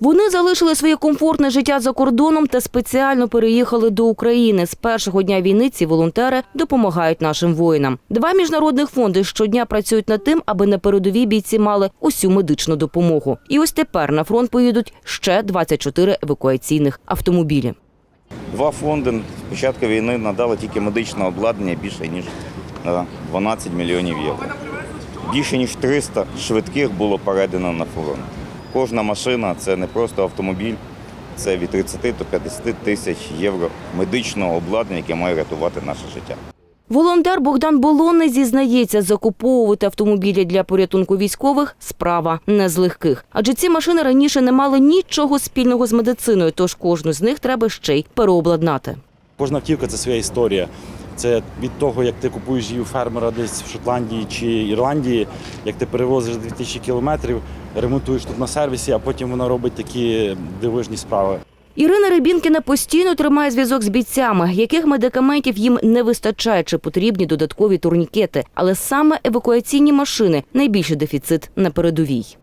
Вони залишили своє комфортне життя за кордоном та спеціально переїхали до України. З першого дня війни ці волонтери допомагають нашим воїнам. Два міжнародних фонди щодня працюють над тим, аби на передовій бійці мали усю медичну допомогу. І ось тепер на фронт поїдуть ще 24 евакуаційних автомобілі. Два фонди з початку війни надали тільки медичне обладнання більше ніж 12 мільйонів євро. Більше ніж 300 швидких було передано на фронт. Кожна машина це не просто автомобіль, це від 30 до 50 тисяч євро медичного обладнання, яке має рятувати наше життя. Волонтер Богдан Болонний зізнається, закуповувати автомобілі для порятунку військових справа не з легких. Адже ці машини раніше не мали нічого спільного з медициною, тож кожну з них треба ще й переобладнати. Кожна автівка це своя історія. Це від того, як ти купуєш її у фермера десь в Шотландії чи Ірландії, як ти перевозиш 2000 кілометрів, ремонтуєш тут на сервісі, а потім вона робить такі дивижні справи. Ірина Рибінкіна постійно тримає зв'язок з бійцями, яких медикаментів їм не вистачає чи потрібні додаткові турнікети. Але саме евакуаційні машини найбільший дефіцит на передовій.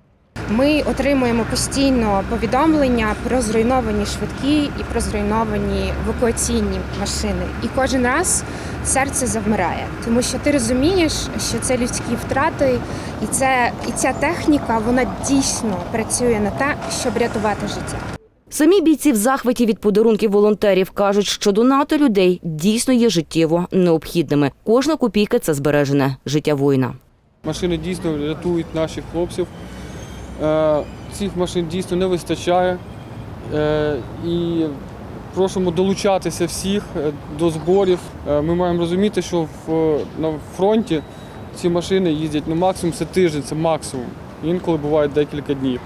Ми отримуємо постійно повідомлення про зруйновані швидкі і про зруйновані евакуаційні машини. І кожен раз серце завмирає, тому що ти розумієш, що це людські втрати, і це і ця техніка вона дійсно працює на те, щоб рятувати життя. Самі бійці в захваті від подарунків волонтерів кажуть, що донати людей дійсно є життєво необхідними. Кожна копійка це збережене життя воїна. Машини дійсно рятують наших хлопців. Е, Цих машин дійсно не вистачає. Е, І просимо долучатися всіх е, до зборів. Ми маємо розуміти, що в, на фронті ці машини їздять ну, максимум це тиждень, це максимум. Інколи буває декілька днів.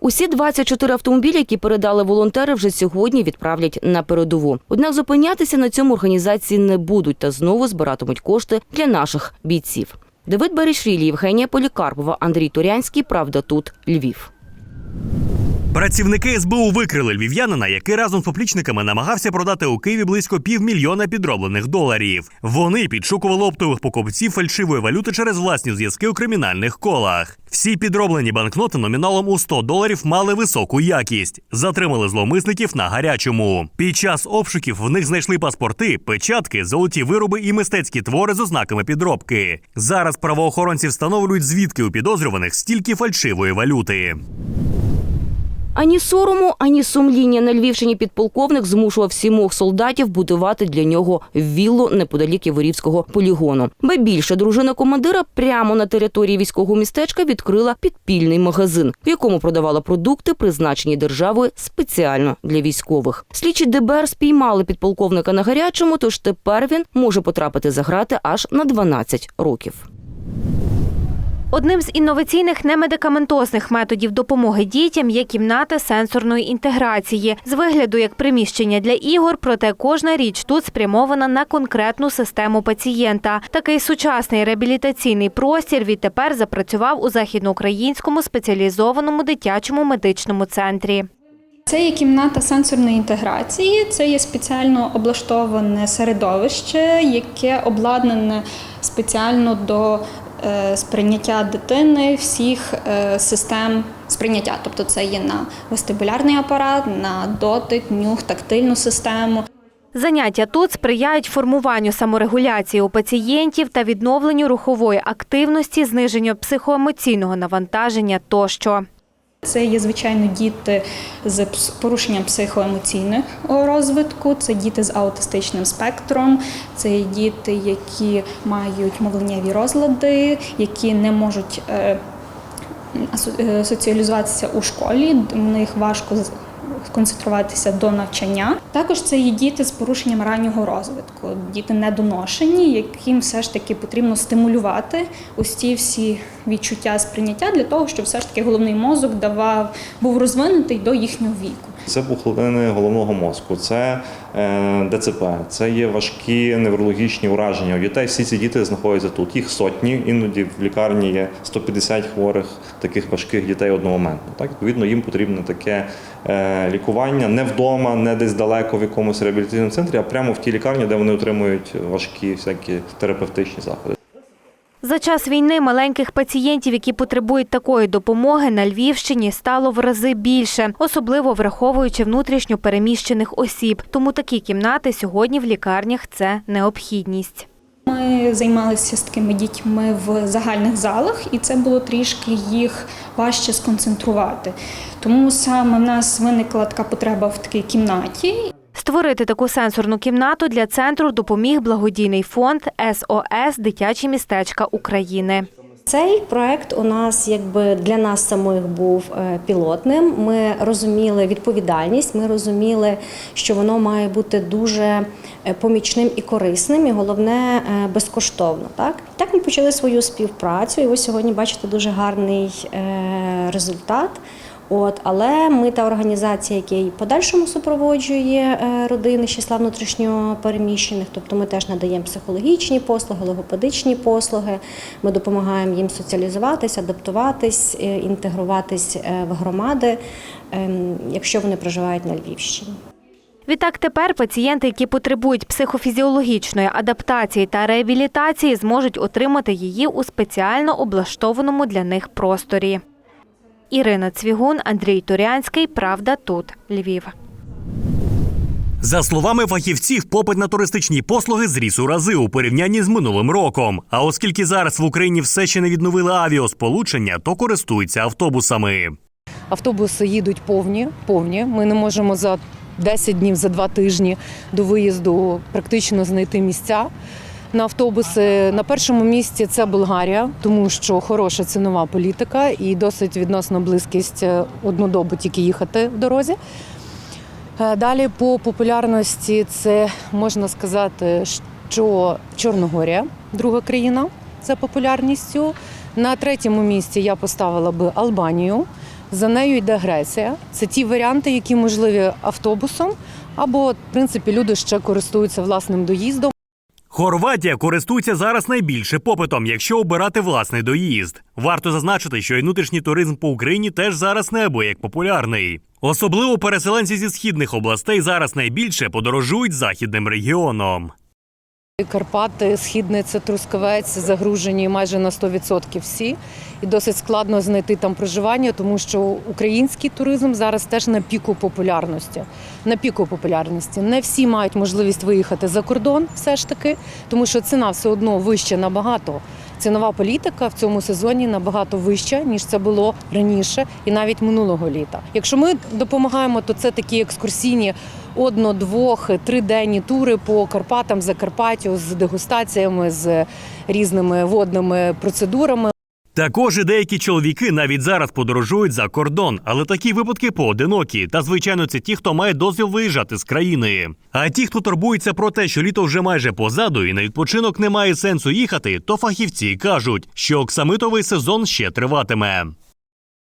Усі 24 автомобілі, які передали волонтери, вже сьогодні відправлять на передову. Однак зупинятися на цьому організації не будуть та знову збиратимуть кошти для наших бійців. Давид Берешвілі, Євгенія Полікарпова, Андрій Турянський. Правда, тут Львів. Працівники СБУ викрили львів'янина, який разом з поплічниками намагався продати у Києві близько півмільйона підроблених доларів. Вони підшукували оптових покупців фальшивої валюти через власні зв'язки у кримінальних колах. Всі підроблені банкноти номіналом у 100 доларів мали високу якість. Затримали зловмисників на гарячому. Під час обшуків в них знайшли паспорти, печатки, золоті вироби і мистецькі твори з ознаками підробки. Зараз правоохоронці встановлюють, звідки у підозрюваних стільки фальшивої валюти. Ані сорому, ані сумління на Львівщині підполковник змушував сімох солдатів будувати для нього віллу неподалік Яворівського полігону. Ба більше дружина командира прямо на території військового містечка відкрила підпільний магазин, в якому продавала продукти, призначені державою спеціально для військових. Слідчі ДБР спіймали підполковника на гарячому, тож тепер він може потрапити за грати аж на 12 років. Одним з інноваційних немедикаментозних методів допомоги дітям є кімната сенсорної інтеграції з вигляду як приміщення для ігор, проте кожна річ тут спрямована на конкретну систему пацієнта. Такий сучасний реабілітаційний простір відтепер запрацював у західноукраїнському спеціалізованому дитячому медичному центрі. Це є кімната сенсорної інтеграції, це є спеціально облаштоване середовище, яке обладнане спеціально до сприйняття дитини всіх е, систем сприйняття. Тобто це є на вестибулярний апарат, на дотик, нюх, тактильну систему. Заняття тут сприяють формуванню саморегуляції у пацієнтів та відновленню рухової активності, зниженню психоемоційного навантаження тощо. Це є звичайно діти з порушенням психоемоційного розвитку, це діти з аутистичним спектром, це діти, які мають мовленнєві розлади, які не можуть е, е, соціалізуватися у школі, у них важко сконцентруватися до навчання. Також це є діти з порушенням раннього розвитку, діти недоношені, яким все ж таки потрібно стимулювати ці всі відчуття сприйняття для того, щоб все ж таки головний мозок давав був розвинутий до їхнього віку. Це пухлини головного мозку, це е, ДЦП, це є важкі неврологічні ураження. У дітей всі ці діти знаходяться тут. Їх сотні, іноді в лікарні є 150 хворих таких важких дітей одномоментно. Так, відповідно, їм потрібне таке е, лікування не вдома, не десь далеко в якомусь реабілітаційному центрі, а прямо в тій лікарні, де вони отримують важкі всякі терапевтичні заходи. За час війни маленьких пацієнтів, які потребують такої допомоги, на Львівщині стало в рази більше, особливо враховуючи внутрішньо переміщених осіб. Тому такі кімнати сьогодні в лікарнях це необхідність. Ми займалися з такими дітьми в загальних залах, і це було трішки їх важче сконцентрувати. Тому саме в нас виникла така потреба в такій кімнаті. Створити таку сенсорну кімнату для центру допоміг благодійний фонд СОС Дитячі містечка України. Цей проект у нас якби для нас самих був е, пілотним. Ми розуміли відповідальність, ми розуміли, що воно має бути дуже е, помічним і корисним, і головне е, безкоштовно. Так так ми почали свою співпрацю, і ви сьогодні бачите дуже гарний результат. От, але ми та організація, яка і подальшому супроводжує е, родини числа внутрішньо переміщених, тобто ми теж надаємо психологічні послуги, логопедичні послуги. Ми допомагаємо їм соціалізуватись, адаптуватись, е, інтегруватись е, в громади, ем, якщо вони проживають на Львівщині. Відтак тепер пацієнти, які потребують психофізіологічної адаптації та реабілітації, зможуть отримати її у спеціально облаштованому для них просторі. Ірина Цвігун, Андрій Турянський. Правда тут Львів. За словами фахівців, попит на туристичні послуги зріс у рази у порівнянні з минулим роком. А оскільки зараз в Україні все ще не відновили авіасполучення, то користуються автобусами. Автобуси їдуть повні, повні. Ми не можемо за 10 днів, за 2 тижні до виїзду практично знайти місця. На автобуси на першому місці це Болгарія, тому що хороша цінова політика і досить відносно близькість е, одну добу тільки їхати в дорозі. Е, Далі по популярності це можна сказати, що Чорногорія, друга країна за популярністю. На третьому місці я поставила би Албанію. За нею йде Греція. Це ті варіанти, які можливі автобусом, або в принципі люди ще користуються власним доїздом. Хорватія користується зараз найбільше попитом, якщо обирати власний доїзд. Варто зазначити, що й внутрішній туризм по Україні теж зараз неабияк популярний. Особливо переселенці зі східних областей зараз найбільше подорожують західним регіоном. Карпати, Східний це Трускавець загружені майже на 100% всі. І досить складно знайти там проживання, тому що український туризм зараз теж на піку популярності. На піку популярності. Не всі мають можливість виїхати за кордон, все ж таки, тому що ціна все одно вища набагато. Цінова політика в цьому сезоні набагато вища, ніж це було раніше, і навіть минулого літа. Якщо ми допомагаємо, то це такі екскурсійні одно, двох, триденні тури по Карпатам, Закарпаттю з дегустаціями, з різними водними процедурами. Також і деякі чоловіки навіть зараз подорожують за кордон, але такі випадки поодинокі. Та звичайно, це ті, хто має дозвіл виїжджати з країни. А ті, хто турбується про те, що літо вже майже позаду і на відпочинок немає сенсу їхати, то фахівці кажуть, що оксамитовий сезон ще триватиме.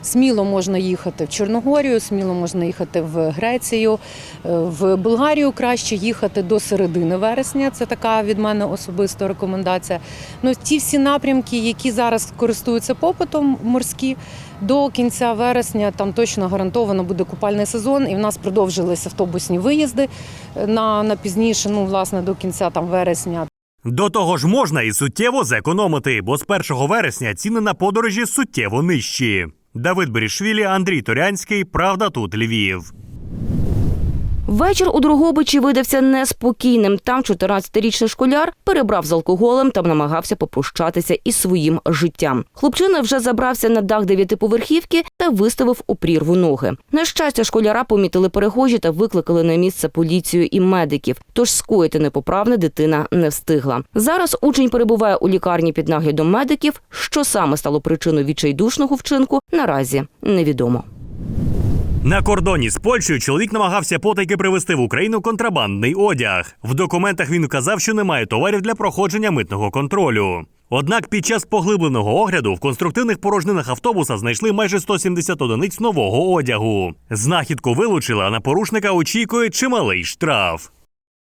Сміло можна їхати в Чорногорію, сміло можна їхати в Грецію, Е, в Болгарію краще їхати до середини вересня. Це така від мене особиста рекомендація. Ну ті всі напрямки, які зараз користуються попитом морські. До кінця вересня там точно гарантовано буде купальний сезон, і в нас продовжились автобусні виїзди е, на, на пізніше, ну власне до кінця там вересня. До того ж, можна і суттєво зекономити, бо з 1 вересня ціни на подорожі суттєво нижчі. Давид Берішвілі, Андрій Торянський. Правда, тут Львів. Вечір у Другобичі видався неспокійним. Там 14-річний школяр перебрав з алкоголем та намагався попрощатися із своїм життям. Хлопчина вже забрався на дах дев'ятиповерхівки та виставив у прірву ноги. На щастя, школяра помітили перехожі та викликали на місце поліцію і медиків. Тож скоїти непоправне дитина не встигла. Зараз учень перебуває у лікарні під наглядом медиків. Що саме стало причиною відчайдушного вчинку, наразі невідомо. На кордоні з Польщею чоловік намагався потайки привезти в Україну контрабандний одяг. В документах він вказав, що немає товарів для проходження митного контролю. Однак під час поглибленого огляду в конструктивних порожнинах автобуса знайшли майже 170 одиниць нового одягу. Знахідку вилучили, а на порушника очікує чималий штраф.